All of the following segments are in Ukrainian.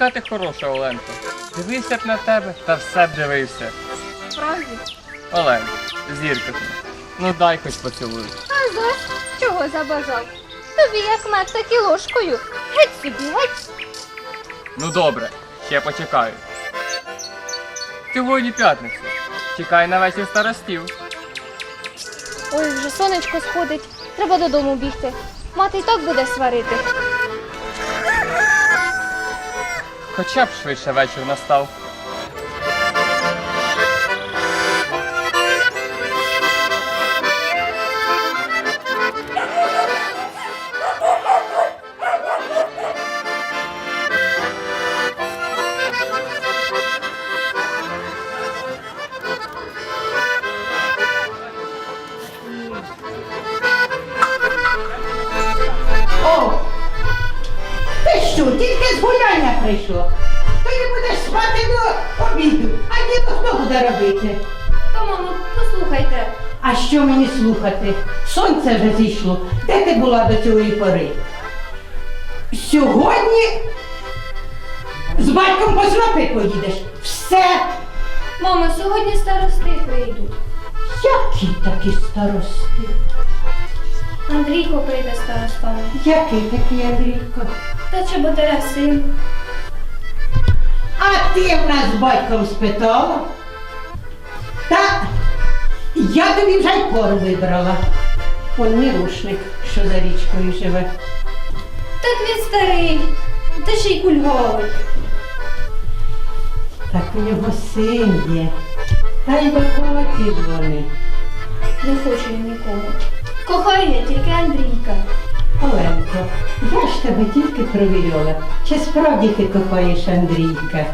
Яка ти хороша, Оленко. Дивився б на тебе та все б дивився. Справді? Олен, зірка ти. Ну дай хоч поцілуй. А за чого забажав? Тобі як мед, так і ложкою. Геть собі, геть. Ну добре, ще почекаю. Сьогодні п'ятниця. Чекай на вечір старостів. Ой, вже сонечко сходить. Треба додому бігти. Мати й так буде сварити. Хоча б швидше вечір настав. О! Тільки з гуляння прийшло? Ти не будеш спати до обіду, а діло хто буде робити? То, мамо, послухайте. А що мені слухати? Сонце вже зійшло. Де ти була до цієї пори? Сьогодні з батьком по снопи поїдеш. Все. Мамо, сьогодні старости прийдуть. Які такі старости? Андрійко прийде старостами. Який такий Андрійко? Та чеботаря син. А ти в нас з батьком спитала? Та я тобі вже й пору вибрала. Он мій рушник, що за річкою живе. Так він старий, та ще й кульгавий. Так у нього син є. Та й ж вони. Не хочу я нікого. Кохаю я тільки Андрійка. Оленко, я ж тебе тільки провіряла. Чи справді ти кохаєш Андрійка?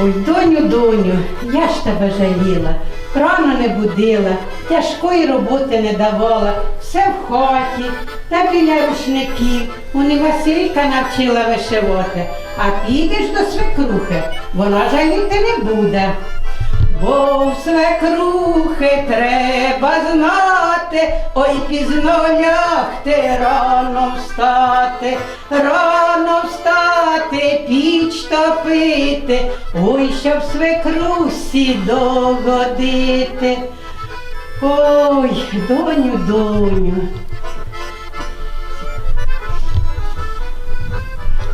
Ой, доню, доню, я ж тебе жаліла, рано не будила, тяжкої роботи не давала, все в хаті, та біля рушників. Вони Василька навчила вишивати, а підеш до свекрухи, вона жаліти не буде. Бо свекрухи треба знати, ой пізно лягти, рано встати, рано встати, піч топити, ой, щоб свекрусі догодити. Ой, доню, доню.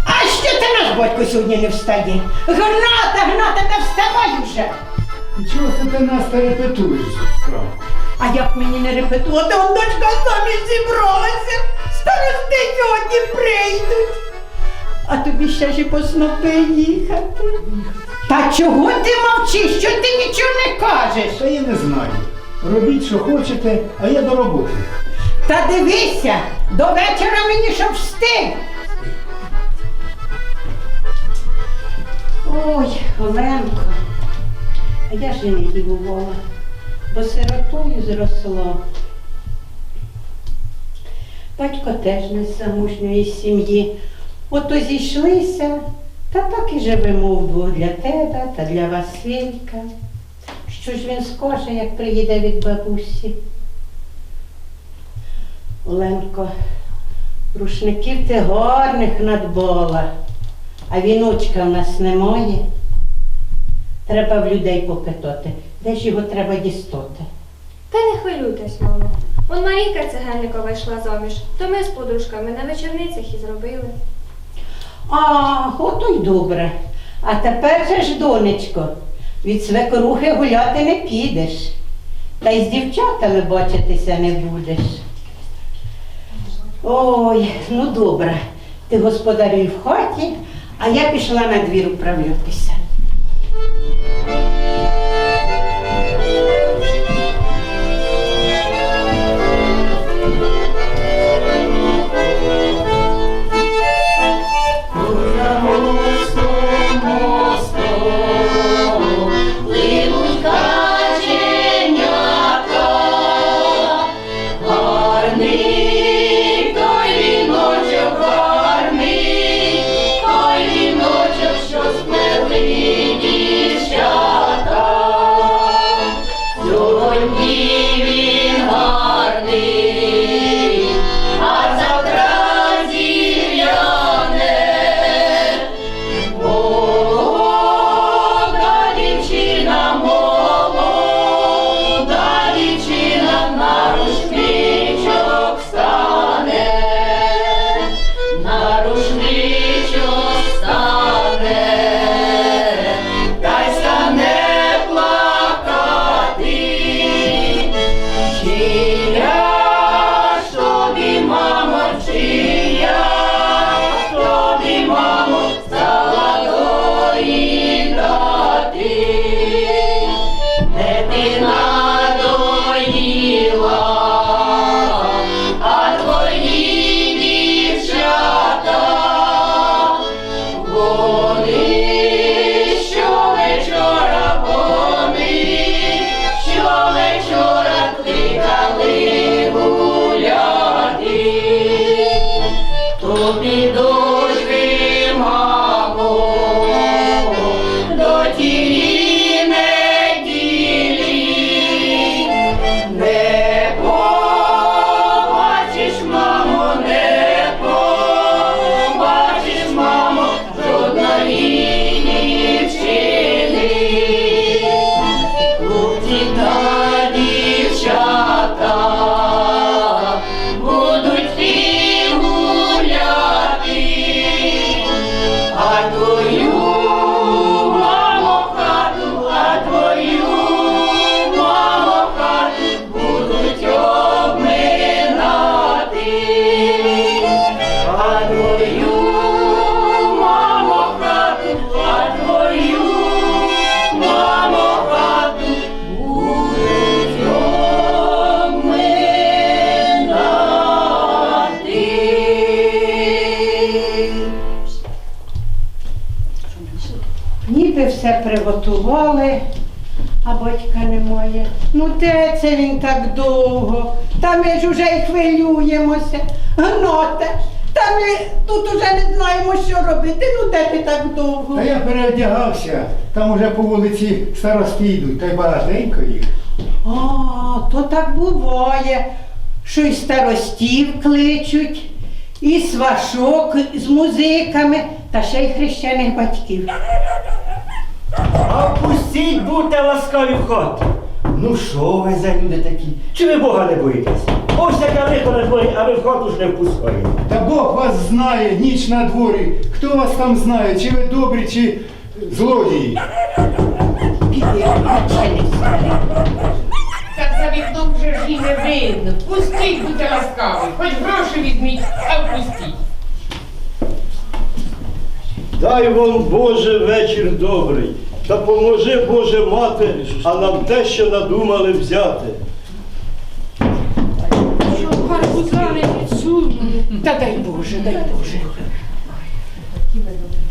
А що ти наш батько сьогодні не встає? Гната, гната, та вставай вже. Чого це ти нас та репетуєш? А як мені не репетувати, он дочка самі зібралася. Старости сьогодні прийдуть. А тобі ще ж і по снопи їхати. Та чого ти мовчиш? Що ти нічого не кажеш? Та я не знаю. Робіть, що хочете, а я до роботи. Та дивися, до вечора мені щоб встиг. Ой, Оленко, а я ж і не дивувала, бо сиротою зросло. Батько теж не з замужньої сім'ї. Ото зійшлися, та так і живемо вдвох для тебе та для Василька. Що ж він скаже, як приїде від бабусі? Оленко, рушників ти гарних надбола, а віночка в нас немає. Треба в людей попитати, де ж його треба дістати. Та не хвилюйтесь, мамо. Он Марійка Цегельникова йшла заміж, то ми з подружками на вечорницях і зробили. А, ото й добре. А тепер же ж, донечко, від свекрухи гуляти не підеш. Та й з дівчатами бачитися не будеш. Ой, ну добре. Ти господарюй в хаті, а я пішла на двір управлятися. Все приготували, а батька немає. Ну де це він так довго? Та ми ж уже й хвилюємося. Гноте, та ми тут уже не знаємо, що робити. Ну де ти так довго? Та я переодягався, там уже по вулиці старості йдуть, та й багатенько їх. А, то так буває, що й старостів кличуть, і свашок з музиками, та ще й хрещених батьків. А будьте ласкаві в хату. Ну що ви за люди такі? Чи ви Бога не боїтесь? Ось яка лихо на дворі, а ви в хату ж не впускаєте. Та Бог вас знає, ніч на дворі. Хто вас там знає, чи ви добрі, чи злодії? Так за вікном вже ж і не видно. Пустіть, будьте ласкаві, хоч гроші візьміть, а впустіть. Дай вам Боже вечір добрий. Та поможи Боже мати, а нам те, що надумали взяти. Та дай Боже, дай Боже.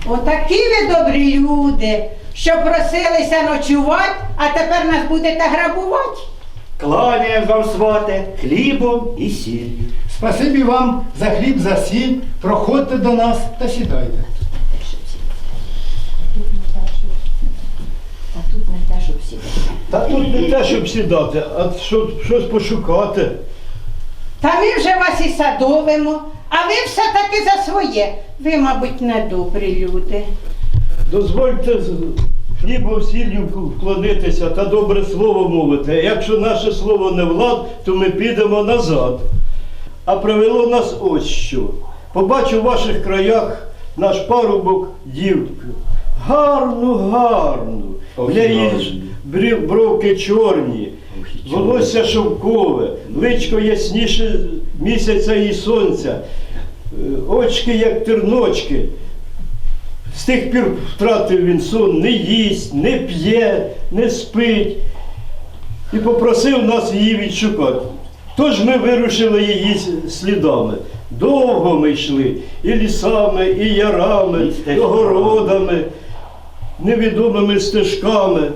Отакі ви добрі люди, що просилися ночувати, а тепер нас будете грабувати. Кланяємо вам свате хлібом і сіллю. Спасибі вам за хліб, за сіль. Проходьте до нас та сідайте. Та тут не те, щоб сідати, а щоб щось пошукати. Та ми вже вас і садовимо, а ви все-таки за своє. Ви, мабуть, недобрі люди. Дозвольте з хлібом сіллю вклонитися та добре слово мовити. Якщо наше слово не влад, то ми підемо назад. А привело нас ось що. Побачив у ваших краях наш парубок дівку. Гарну, гарну. В неї ж брів- бровки чорні, волосся шовкове, личко ясніше місяця і сонця, е, очки як терночки. З тих пір втратив він сон, не їсть, не п'є, не спить. І попросив нас її відшукати. Тож ми вирушили її слідами. Довго ми йшли і лісами, і ярами, і огородами, невідомими стежками.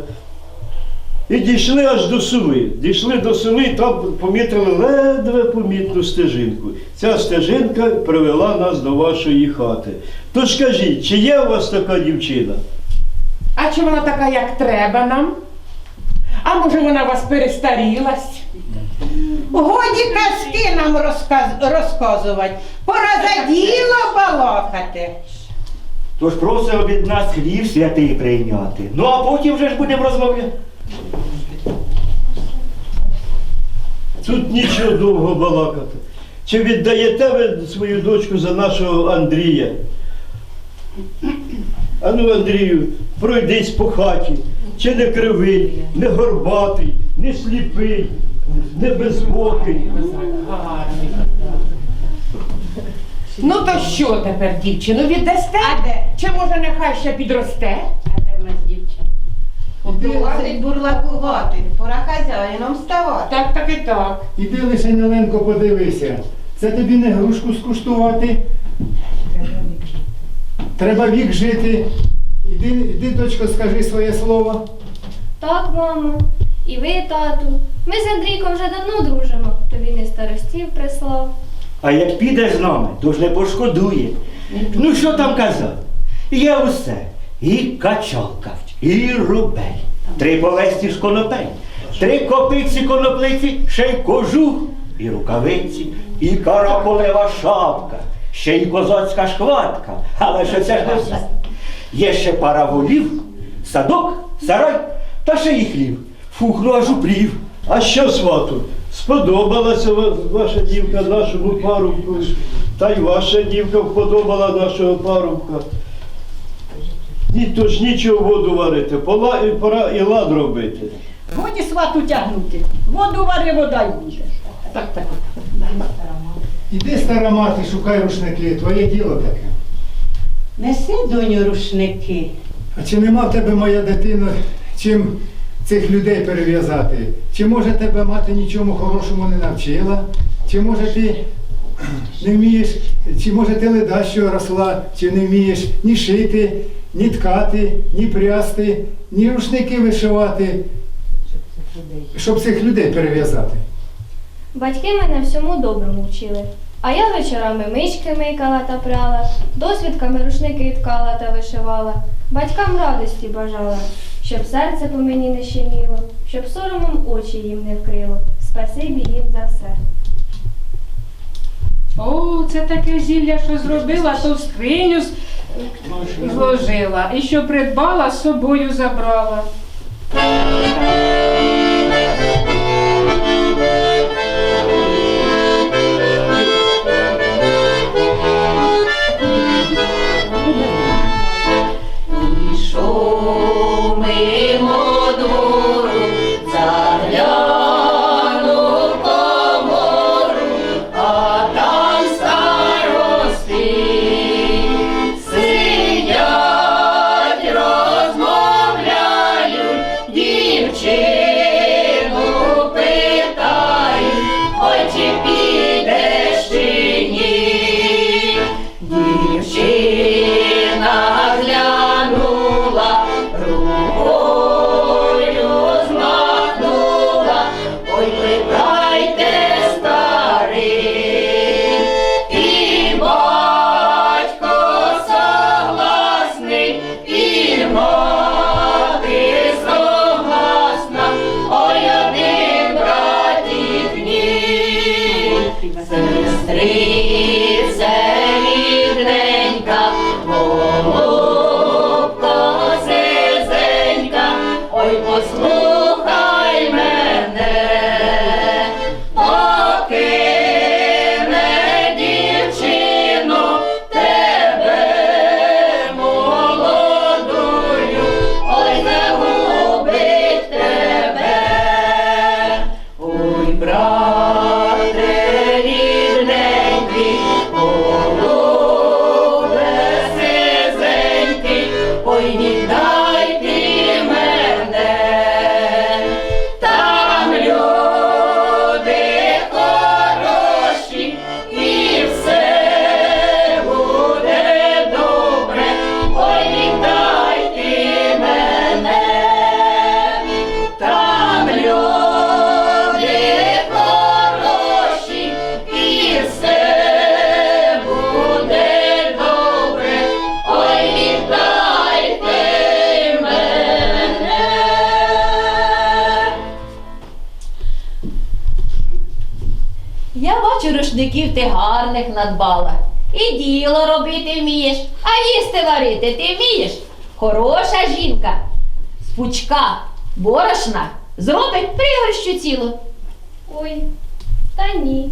І дійшли аж до суми. Дійшли до суми, і там помітили ледве помітну стежинку. Ця стежинка привела нас до вашої хати. Тож кажіть, чи є у вас така дівчина? А чи вона така, як треба нам? А може вона у вас перестарілась? Годі казки нам розказ... розказувати. Пора за діло балакати. Тож просимо від нас хліб святий прийняти. Ну а потім вже ж будемо розмовляти. Тут нічого довго балакати. Чи віддаєте ви свою дочку за нашого Андрія? Ану, Андрію, пройдись по хаті. Чи не кривий, не горбатий, не сліпий, не безбокий. Ну то що тепер, дівчину, віддасте? А де? Чи може нехай ще підросте? Досить бурлакувати, пора хазяїном ставати. Так, так і так. Іди лише Неленко, подивися. Це тобі не грушку скуштувати. Треба вік жити. Іди, іди, дочко, скажи своє слово. Так, мамо. І ви, тату. Ми з Андрійком вже давно дружимо, то він і старостів прислав. А як підеш з нами, то ж не пошкодує. Ну що там казати? Є усе. І качалка, і рубель, три повесті ж конопель, три копиці коноплиці, ще й кожух, і рукавиці, і караколева шапка, ще й козацька шкватка. Але що це ж не все. Є ще пара волів, садок, сарай та ще й хлів. Фух, ну аж уплів. А що, свату? Сподобалася ваша дівка нашому парубку, та й ваша дівка вподобала нашого парубка. Ні, то ж нічого воду варити, пола, і пора і лад робити. Годі свату тягнути. Воду вари, вода й буде. Так, так. Іди, стара мати, шукай рушники, твоє діло таке. Неси, доню, рушники. А чи нема в тебе, моя дитино, чим цих людей перев'язати? Чи може тебе мати нічому хорошому не навчила? Чи може ти не вмієш, чи може ти леда, що росла, чи не вмієш ні шити, ні ткати, ні прясти, ні рушники вишивати, щоб цих людей перев'язати. Батьки мене всьому доброму вчили. А я вечорами мички микала та пряла, досвідками рушники ткала та вишивала, батькам радості бажала, щоб серце по мені не щеміло, щоб соромом очі їм не вкрило. Спасибі їм за все. О, це таке зілля, що зробила, то в скриню зложила. І що придбала, з собою забрала. Рушників ти гарних надбала. І діло робити вмієш, а їсти варити ти вмієш. Хороша жінка з пучка борошна зробить пригорщу цілу. Ой, та ні.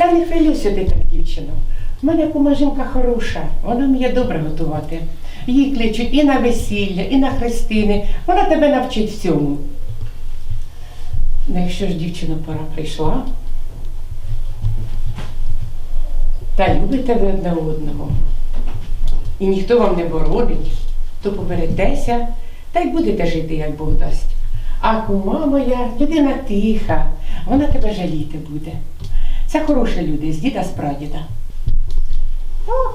Та не хвилюйся ти так, дівчино. У мене кума жінка хороша, вона вміє добре готувати. Її кличуть і на весілля, і на хрестини. Вона тебе навчить всьому. Ну, якщо ж дівчина пора прийшла, та любите ви одне одного, і ніхто вам не боронить, то поберетеся та й будете жити, як Бог дасть. А кума моя людина тиха, вона тебе жаліти буде. Це хороші люди з діда з прадіда.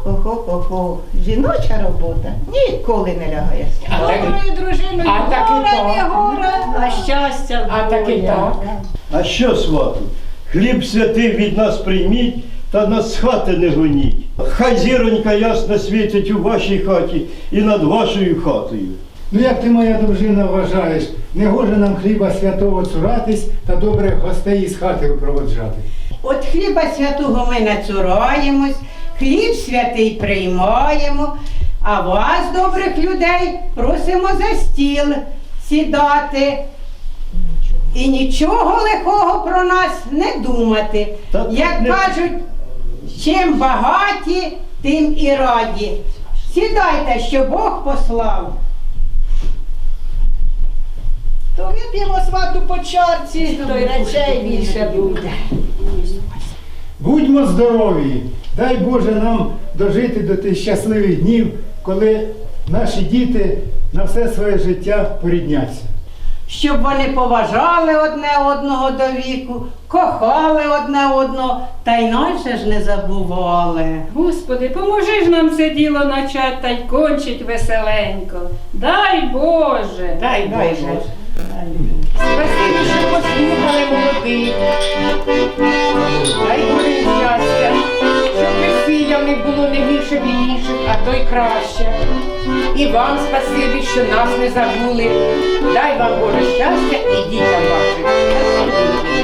Охо-хо-хо, жіноча робота ніколи не лягає. Так, дружиною, а так і так. а щастя. А так і так. А що, свату? Хліб святий від нас прийміть, та нас з хати не гоніть. Хай зіронька ясно світить у вашій хаті і над вашою хатою. Ну як ти, моя дружина, вважаєш, не гоже нам хліба святого цуратись та добре гостей із хати випроводжати? От хліба святого ми не цураємось, хліб святий приймаємо, а вас, добрих людей, просимо за стіл сідати. І нічого лихого про нас не думати. Та Як не- кажуть, чим багаті, тим і раді. Сідайте, що Бог послав. То вип'ємо свату по чарці, то й речей більше буде. Будьмо здорові! Дай Боже нам дожити до тих щасливих днів, коли наші діти на все своє життя порідняться. Щоб вони поважали одне одного до віку, кохали одне одного, та й наше ж не забували. Господи, поможи ж нам це діло начать та й кончить веселенько. Дай Боже. Дай Боже. Спасибі, що послухали молодий, Дай Боже щастя, щоб весілля в них було не гірше від а то й краще. І вам спасибі, що нас не забули. Дай вам Боже щастя і дітям вашим. Спасибі.